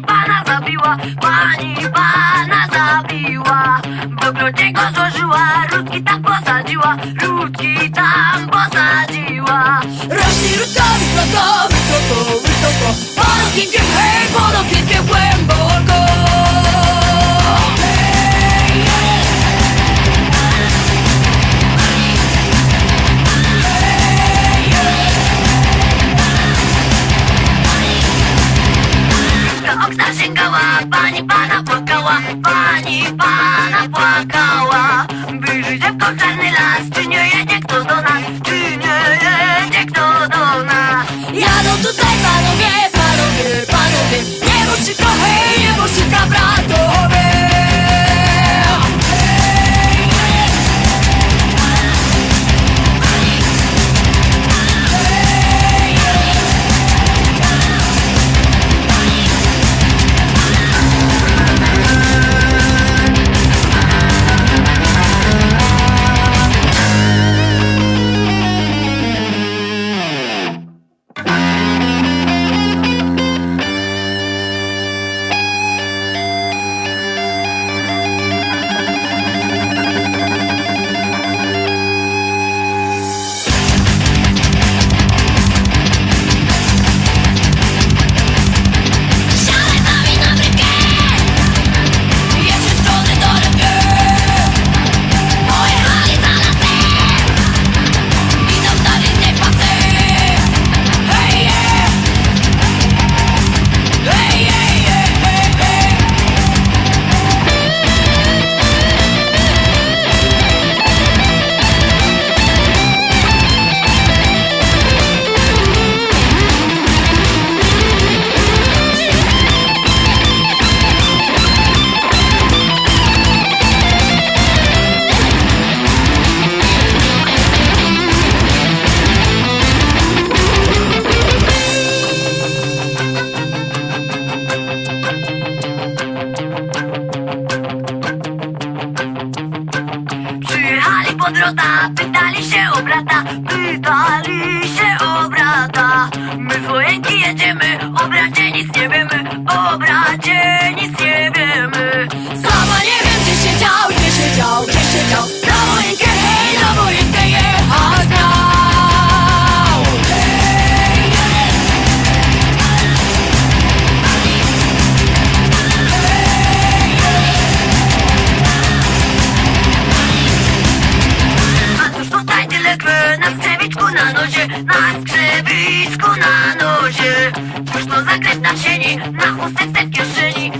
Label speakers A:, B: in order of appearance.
A: pani pana zabiła, pani pana zabiła. Do Grodziego złożyła, Rutki tak tam posadziła, Rutki tam posadziła. Rośli Rutka wysoko, wysoko, wysoko, Borokienkiem, hej, borokienkiem głęboko. Do okna sięgała, pani pana płakała, pani pana płakała. Bierze dziewko w las, czy nie jedzie kto do nas, czy nie Drota, pytali się o brata, pytali się o brata. My z wojenki jedziemy, o bracie nic nie wiemy, o skrzywiczku na nozie, na skrzywiczku na nozie. Cóż to za krew na sieni, na chustek w kieszeni,